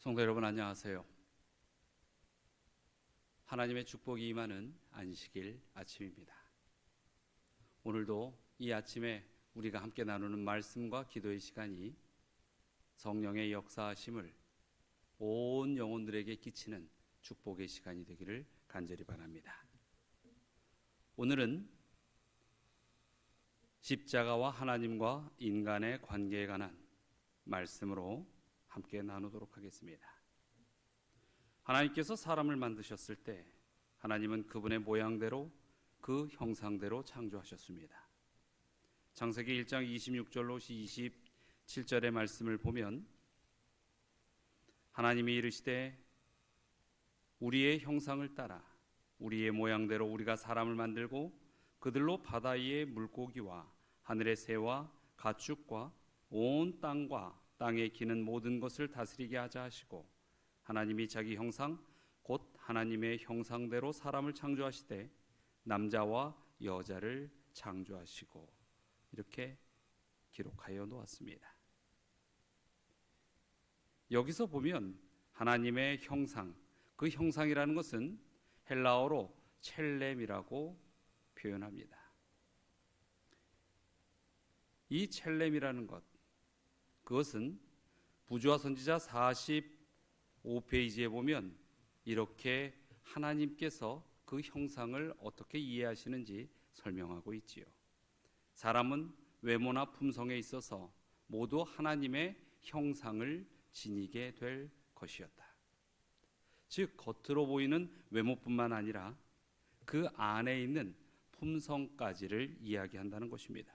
성도 여러분 안녕하세요. 하나님의 축복이 임하는 안식일 아침입니다. 오늘도 이 아침에 우리가 함께 나누는 말씀과 기도의 시간이 성령의 역사하심을 온 영혼들에게 끼치는 축복의 시간이 되기를 간절히 바랍니다. 오늘은 십자가와 하나님과 인간의 관계에 관한 말씀으로 함께 나누도록 하겠습니다. 하나님께서 사람을 만드셨을 때 하나님은 그분의 모양대로 그 형상대로 창조하셨습니다. 창세기 1장 26절로 27절의 말씀을 보면 하나님이 이르시되 우리의 형상을 따라 우리의 모양대로 우리가 사람을 만들고 그들로 바다 위의 물고기와 하늘의 새와 가축과 온 땅과 땅에 기는 모든 것을 다스리게 하자 하시고 하나님이 자기 형상 곧 하나님의 형상대로 사람을 창조하시되 남자와 여자를 창조하시고 이렇게 기록하여 놓았습니다. 여기서 보면 하나님의 형상, 그 형상이라는 것은 헬라어로 첼렘이라고 표현합니다. 이 첼렘이라는 것, 그것은 부조화 선지자 45페이지에 보면 이렇게 하나님께서 그 형상을 어떻게 이해하시는지 설명하고 있지요. 사람은 외모나 품성에 있어서 모두 하나님의 형상을 지니게 될 것이었다. 즉 겉으로 보이는 외모뿐만 아니라 그 안에 있는 품성까지를 이야기한다는 것입니다.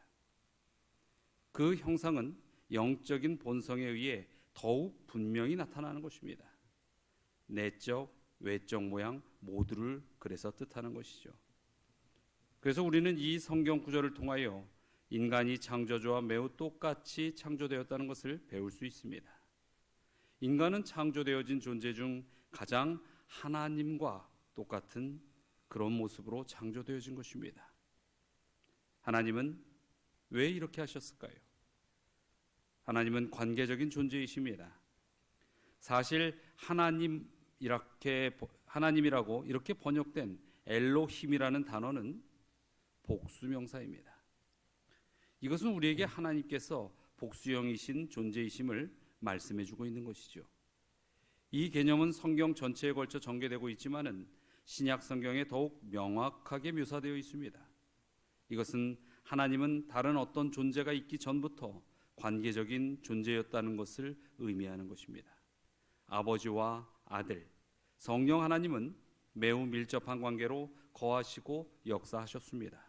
그 형상은 영적인 본성에 의해 더욱 분명히 나타나는 것입니다. 내적, 외적 모양 모두를 그래서 뜻하는 것이죠. 그래서 우리는 이 성경 구절을 통하여 인간이 창조주와 매우 똑같이 창조되었다는 것을 배울 수 있습니다. 인간은 창조되어진 존재 중 가장 하나님과 똑같은 그런 모습으로 창조되어진 것입니다. 하나님은 왜 이렇게 하셨을까요? 하나님은 관계적인 존재이십니다. 사실 하나님 이렇게 하나님이라고 이렇게 번역된 엘로힘이라는 단어는 복수명사입니다. 이것은 우리에게 하나님께서 복수형이신 존재이심을 말씀해 주고 있는 것이죠. 이 개념은 성경 전체에 걸쳐 전개되고 있지만은 신약 성경에 더욱 명확하게 묘사되어 있습니다. 이것은 하나님은 다른 어떤 존재가 있기 전부터 관계적인 존재였다는 것을 의미하는 것입니다. 아버지와 아들, 성령 하나님은 매우 밀접한 관계로 거하시고 역사하셨습니다.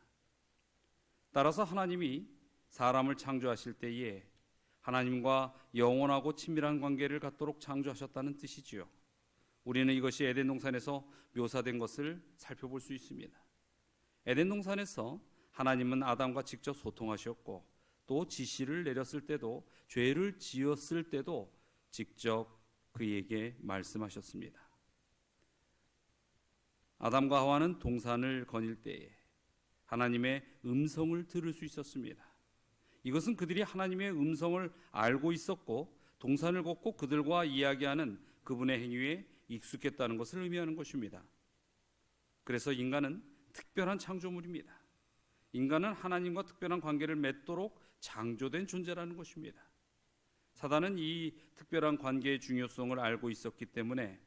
따라서 하나님이 사람을 창조하실 때에 하나님과 영원하고 친밀한 관계를 갖도록 창조하셨다는 뜻이지요. 우리는 이것이 에덴 동산에서 묘사된 것을 살펴볼 수 있습니다. 에덴 동산에서 하나님은 아담과 직접 소통하셨고 또 지시를 내렸을 때도 죄를 지었을 때도 직접 그에게 말씀하셨습니다. 아담과 하와는 동산을 거닐 때에 하나님의 음성을 들을 수 있었습니다. 이것은 그들이 하나님의 음성을 알고 있었고 동산을 걷고 그들과 이야기하는 그분의 행위에 익숙했다는 것을 의미하는 것입니다. 그래서 인간은 특별한 창조물입니다. 인간은 하나님과 특별한 관계를 맺도록 창조된 존재라는 것입니다. 사단은 이 특별한 관계의 중요성을 알고 있었기 때문에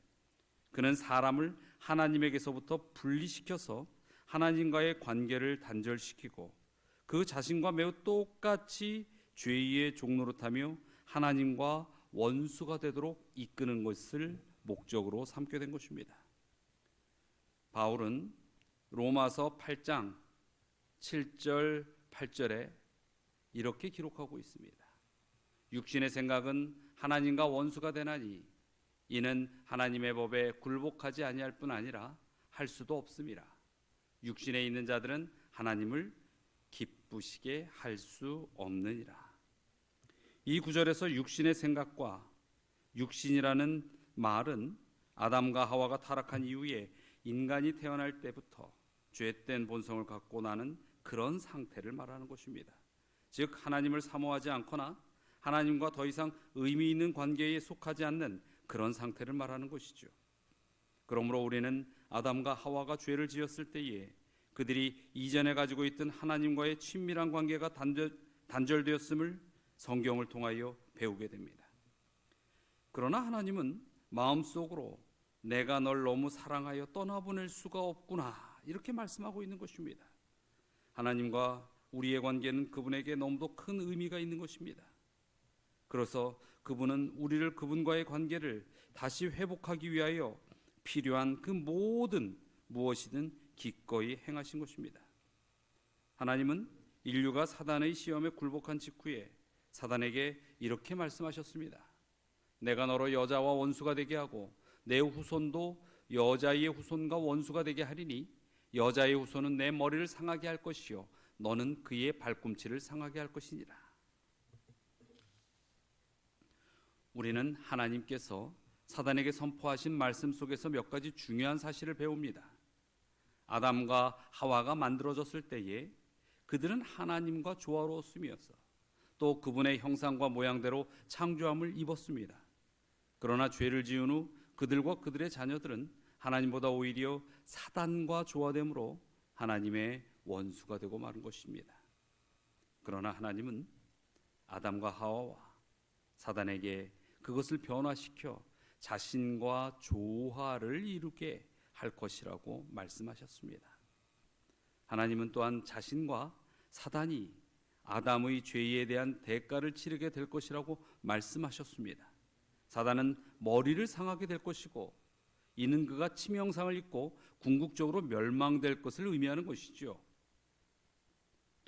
그는 사람을 하나님에게서부터 분리시켜서 하나님과의 관계를 단절시키고 그 자신과 매우 똑같이 죄의 종노릇하며 하나님과 원수가 되도록 이끄는 것을 목적으로 삼게 된 것입니다. 바울은 로마서 8장 7절 8절에 이렇게 기록하고 있습니다. 육신의 생각은 하나님과 원수가 되나니 이는 하나님의 법에 굴복하지 아니할 뿐 아니라 할 수도 없습니다. 육신에 있는 자들은 하나님을 기쁘시게 할 수 없느니라. 이 구절에서 육신의 생각과 육신이라는 말은 아담과 하와가 타락한 이후에 인간이 태어날 때부터 죄된 본성을 갖고 나는 그런 상태를 말하는 것입니다. 즉 하나님을 사모하지 않거나 하나님과 더 이상 의미 있는 관계에 속하지 않는 그런 상태를 말하는 것이죠. 그러므로 우리는 아담과 하와가 죄를 지었을 때에 그들이 이전에 가지고 있던 하나님과의 친밀한 관계가 단절, 단절되었음을 성경을 통하여 배우게 됩니다. 그러나 하나님은 마음속으로 내가 널 너무 사랑하여 떠나보낼 수가 없구나 이렇게 말씀하고 있는 것입니다. 하나님과 우리의 관계는 그분에게 너무도 큰 의미가 있는 것입니다. 그래서 그분은 우리를 그분과의 관계를 다시 회복하기 위하여 필요한 그 모든 무엇이든 기꺼이 행하신 것입니다. 하나님은 인류가 사단의 시험에 굴복한 직후에 사단에게 이렇게 말씀하셨습니다. 내가 너로 여자와 원수가 되게 하고 내 후손도 여자의 후손과 원수가 되게 하리니 여자의 후손은 내 머리를 상하게 할 것이요 너는 그의 발꿈치를 상하게 할 것이니라. 우리는 하나님께서 사단에게 선포하신 말씀 속에서 몇 가지 중요한 사실을 배웁니다. 아담과 하와가 만들어졌을 때에 그들은 하나님과 조화로웠음이어서 또 그분의 형상과 모양대로 창조함을 입었습니다. 그러나 죄를 지은 후 그들과 그들의 자녀들은 하나님보다 오히려 사단과 조화됨으로 하나님의 원수가 되고 마는 것입니다. 그러나 하나님은 아담과 하와와 사단에게 그것을 변화시켜 자신과 조화를 이루게 할 것이라고 말씀하셨습니다. 하나님은 또한 자신과 사단이 아담의 죄에 대한 대가를 치르게 될 것이라고 말씀하셨습니다. 사단은 머리를 상하게 될 것이고 이는 그가 치명상을 입고 궁극적으로 멸망될 것을 의미하는 것이죠.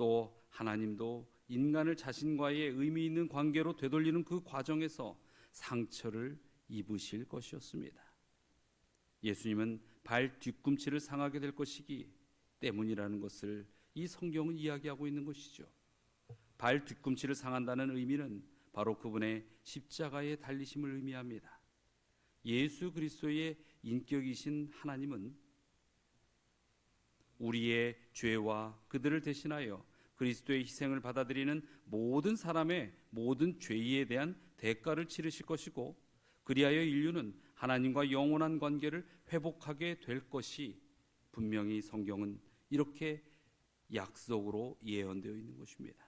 또 하나님도 인간을 자신과의 의미 있는 관계로 되돌리는 그 과정에서 상처를 입으실 것이었습니다. 예수님은 발 뒤꿈치를 상하게 될 것이기 때문이라는 것을 이 성경은 이야기하고 있는 것이죠. 발 뒤꿈치를 상한다는 의미는 바로 그분의 십자가에 달리심을 의미합니다. 예수 그리스도의 인격이신 하나님은 우리의 죄와 그들을 대신하여 그리스도의 희생을 받아들이는 모든 사람의 모든 죄에 대한 대가를 치르실 것이고 그리하여 인류는 하나님과 영원한 관계를 회복하게 될 것이 분명히 성경은 이렇게 약속으로 예언되어 있는 것입니다.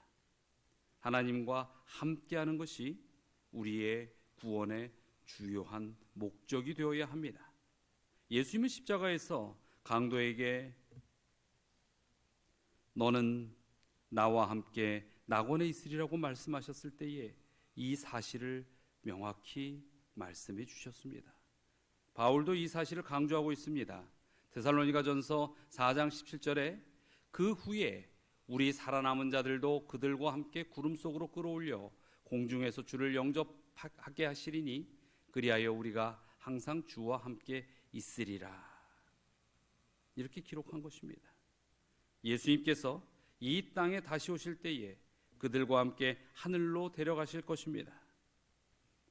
하나님과 함께하는 것이 우리의 구원의 주요한 목적이 되어야 합니다. 예수님은 십자가에서 강도에게 너는 나와 함께 낙원에 있으리라고 말씀하셨을 때에 이 사실을 명확히 말씀해 주셨습니다. 바울도 이 사실을 강조하고 있습니다. 데살로니가전서 4장 17절에 그 후에 우리 살아남은 자들도 그들과 함께 구름 속으로 끌어올려 공중에서 주를 영접하게 하시리니 그리하여 우리가 항상 주와 함께 있으리라. 이렇게 기록한 것입니다. 예수님께서 이 땅에 다시 오실 때에 그들과 함께 하늘로 데려가실 것입니다.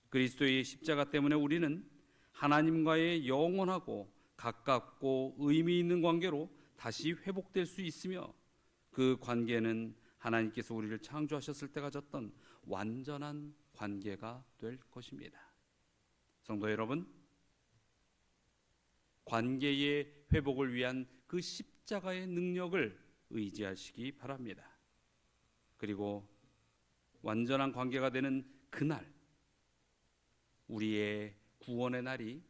그리스도의 십자가 때문에 우리는 하나님과의 영원하고 가깝고 의미 있는 관계로 다시 회복될 수 있으며 그 관계는 하나님께서 우리를 창조하셨을 때 가졌던 완전한 관계가 될 것입니다. 성도 여러분, 관계의 회복을 위한 그 십자가의 능력을 의지하시기 바랍니다. 그리고 완전한 관계가 되는 그날, 우리의 구원의 날이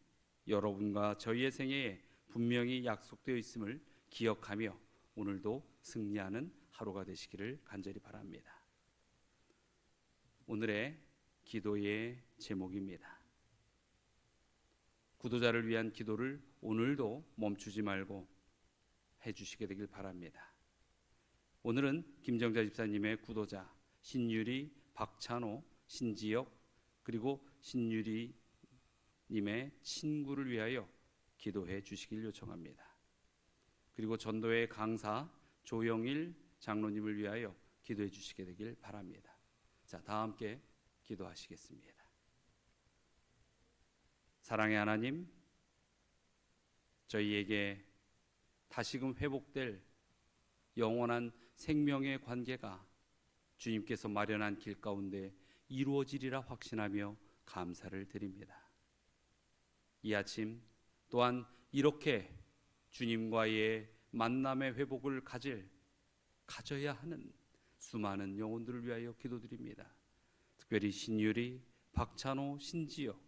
여러분과 저희의 생애에 분명히 약속되어 있음을 기억하며 오늘도 승리하는 하루가 되시기를 간절히 바랍니다. 오늘의 기도의 제목입니다. 구도자를 위한 기도를 오늘도 멈추지 말고 해주시게 되길 바랍니다. 오늘은 김정자 집사님의 구도자 신유리, 박찬호, 신지혁 그리고 신유리 님의 친구를 위하여 기도해 주시길 요청합니다. 그리고 전도의 강사 조영일 장로님을 위하여 기도해 주시게 되길 바랍니다. 자, 다 함께 기도하시겠습니다. 사랑의 하나님, 저희에게 다시금 회복될 영원한 생명의 관계가 주님께서 마련한 길 가운데 이루어지리라 확신하며 감사를 드립니다. 이 아침 또한 이렇게 주님과의 만남의 회복을 가질 가져야 하는 수많은 영혼들을 위하여 기도드립니다. 특별히 신유리, 박찬호, 신지혁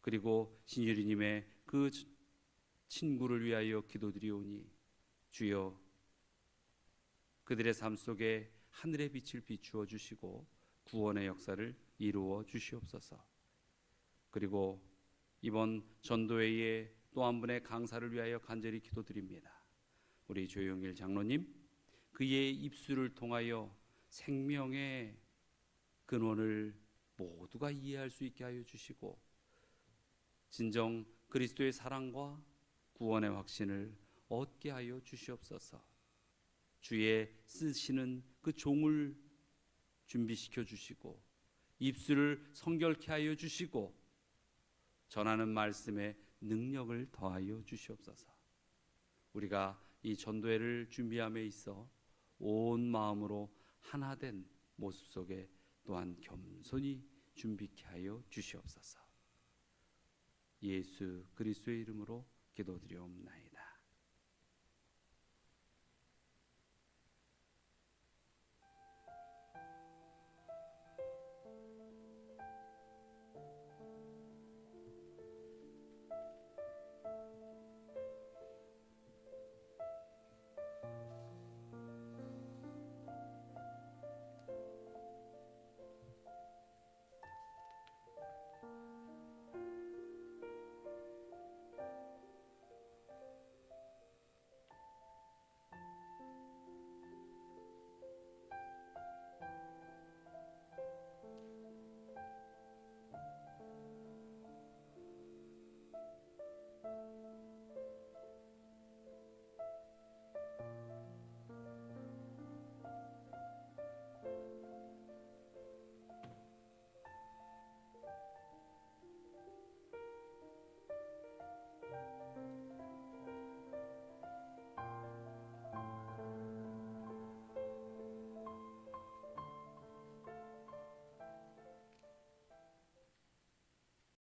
그리고 신유리님의 그 친구를 위하여 기도드리오니 주여 그들의 삶 속에 하늘의 빛을 비추어 주시고 구원의 역사를 이루어 주시옵소서. 그리고 이번 전도회의 또한 분의 강사를 위하여 간절히 기도드립니다. 우리 조용일 장로님 그의 입술을 통하여 생명의 근원을 모두가 이해할 수 있게 하여 주시고 진정 그리스도의 사랑과 구원의 확신을 얻게 하여 주시옵소서. 주의 쓰시는 그 종을 준비시켜 주시고 입술을 성결케 하여 주시고 전하는 말씀에 능력을 더하여 주시옵소서. 우리가 이 전도회를 준비함에 있어 온 마음으로 하나된 모습 속에 또한 겸손히 준비케 하여 주시옵소서. 예수 그리스도의 이름으로 기도드리옵나이다.